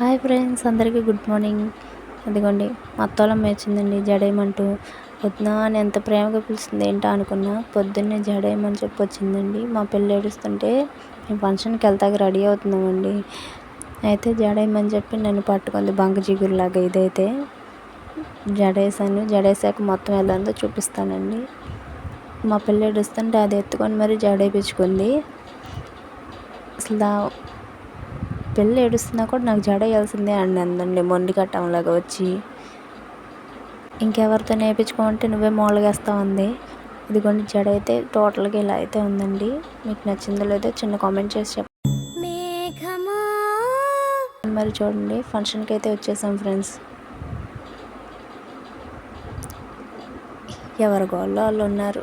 Hi friends అందరికీ good morning. అదిగోండి మా మేచిందండి జడేయమంటూ వద్దునా అని ఎంత ప్రేమగా పిలుస్తుంది ఏంటో అనుకున్నా పొద్దున్నే జడేయమని చెప్పి వచ్చిందండి మా పిల్ల ఏడుస్తుంటే మేము ఫంక్షన్కి వెళ్తాక రెడీ అవుతున్నామండి. అయితే జడేయమని చెప్పి నన్ను పట్టుకుంది బంక జిగురులాగా ఇదైతే. జడేసాను జడేసాక మొత్తం వెళ్ళాందో చూపిస్తానండి. మా పెళ్ళి ఏడుస్తుంటే అది ఎత్తుకొని మరీ జడేపించుకుంది. అసలు పిల్ల ఏడుస్తున్నా కూడా నాకు జడ వేయాల్సిందే అండి అందండి మొండి కట్టంలాగా వచ్చి. ఇంకెవరితో నేర్పించుకోమంటే నువ్వే మోళ్ళగేస్తా ఉంది ఇదిగోండి జడ అయితే టోటల్గా ఇలా అయితే ఉందండి. మీకు నచ్చిందో లేదో చిన్న కామెంట్ చేసి చెప్పండి మరి చూడండి ఫంక్షన్కి అయితే వచ్చేసాం ఫ్రెండ్స్. ఎవరి గోళ్ళ వాళ్ళు ఉన్నారు.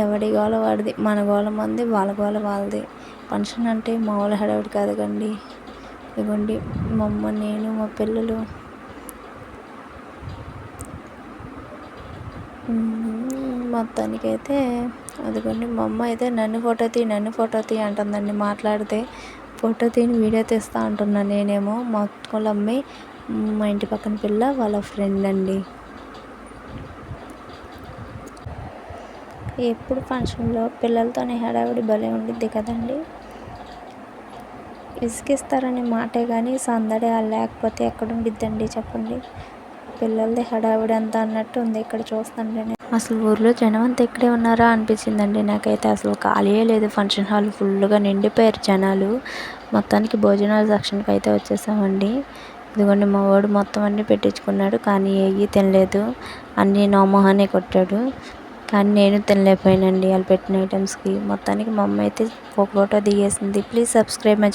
ఎవడి గోల వాడిది? మన గోల మంది వాళ్ళ గోల వాళ్ళది. ఫంక్షన్ అంటే మామూలు హడావిడి కాదు కండి ఇదిగోండి మా అమ్మ నేను మా పిల్లలు. మొత్తానికైతే అదిగోండి మా అమ్మ అయితే నన్ను ఫోటో తీ నన్ను ఫోటో తీ అంటుందండి మాట్లాడితే. ఫోటో తీని వీడియో తీస్తా అంటున్నాను నేనేమో. మా వాళ్ళ అమ్మాయి మా ఇంటి పక్కన పిల్ల వాళ్ళ ఫ్రెండ్ అండి. ఎప్పుడు ఫంక్షన్లో పిల్లలతోనే హడావిడి భలే ఉండిద్ది కదండి. ఇసుకిస్తారనే మాటే కానీ సందడి లేకపోతే ఎక్కడ ఉండిద్దండి చెప్పండి. పిల్లలది హడావిడి అంతా అన్నట్టు ఉంది ఇక్కడ చూస్తుంటేనే. అసలు ఊర్లో జనం అంతా ఇక్కడే ఉన్నారా అనిపించిందండి నాకైతే. అసలు ఖాళీయే లేదు ఫంక్షన్ హాల్ ఫుల్గా నిండిపోయారు జనాలు. మొత్తానికి భోజనాల సెక్షన్కి అయితే వచ్చేసామండి. ఇదిగోండి మా వాడు మొత్తం అన్నీ పెట్టించుకున్నాడు కానీ ఏవి తినలేదు. అన్నీ నోమోహానే కొట్టాడు. కానీ నేను తినలేకపోయానండి వాళ్ళు పెట్టిన ఐటమ్స్కి మొత్తానికి మా అమ్మ అయితే ఒక ఫోటో దిగేసింది ప్లీజ్ సబ్స్క్రైబ్ మై